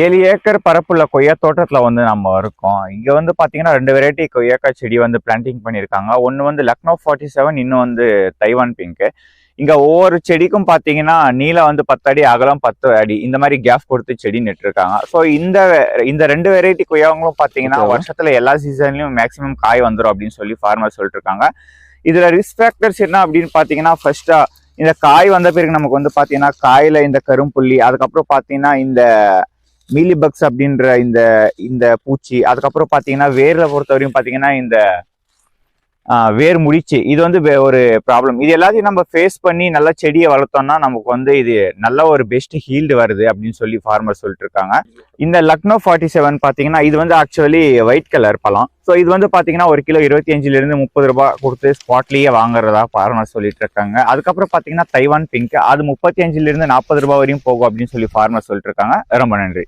ஏழு ஏக்கர் பரப்புள்ள கொய்யா தோட்டத்தில் வந்து நம்ம இருக்கோம். இங்கே வந்து பார்த்தீங்கன்னா ரெண்டு வெரைட்டி கொய்யாக்காய் செடி வந்து பிளான்டிங் பண்ணியிருக்காங்க ஒன்று வந்து லக்னோ ஃபார்ட்டி செவன் இன்னும் வந்து தைவான் பிங்க்கு இங்கே ஒவ்வொரு செடிக்கும் பார்த்தீங்கன்னா நீளம் வந்து பத்து அடி அகலம் பத்து அடி இந்த மாதிரி கேப் கொடுத்து செடி நட்டுருக்காங்க. ஸோ இந்த இந்த ரெண்டு வெரைட்டி கொய்யாங்களும் பார்த்தீங்கன்னா. வருஷத்துல எல்லா சீசன்லையும் மேக்ஸிமம் காய் வந்துடும் அப்படின்னு சொல்லி ஃபார்மர் சொல்லிட்டு இருக்காங்க இதுல ரிஸ்க் ஃபேக்டர்ஸ் என்ன அப்படின்னு பார்த்தீங்கன்னா ஃபர்ஸ்டா இந்த காய் வந்த பிறகு நமக்கு வந்து பார்த்தீங்கன்னா காயில இந்த கரும்புள்ளி அதுக்கப்புறம் பார்த்தீங்கன்னா இந்த மீலிபக்ஸ் அப்படின்ற இந்த இந்த பூச்சி அதுக்கப்புறம் பார்த்தீங்கன்னா வேர்ல பொறுத்தவரையும் பார்த்தீங்கன்னா இந்த வேர் முடிச்சு இது வந்து ஒரு ப்ராப்ளம் இது எல்லாத்தையும் நம்ம ஃபேஸ் பண்ணி நல்லா செடியை வளர்த்தோம்னா நமக்கு வந்து இது நல்ல ஒரு பெஸ்ட் ஹீல்டு வருது அப்படின்னு சொல்லி ஃபார்மர் சொல்லிட்டு இருக்காங்க. இந்த லக்னோ ஃபார்ட்டி செவன் பார்த்தீங்கன்னா இது வந்து ஆக்சுவலி ஒயிட் கலர் பழம். ஸோ இது வந்து பார்த்தீங்கன்னா ஒரு கிலோ இருபத்தி அஞ்சுலேருந்து முப்பது ரூபாய் கொடுத்து ஸ்பாட்லேயே வாங்குறதா ஃபார்மர் சொல்லிட்டு இருக்காங்க. அதுக்கப்புறம் பார்த்தீங்கன்னா தைவான் பிங்க் அது முப்பத்தி அஞ்சுலேருந்து நாற்பது ரூபாய் வரையும் போகும் அப்படின்னு சொல்லி ஃபார்மர் சொல்லிட்டு இருக்காங்க. ரொம்ப நன்றி.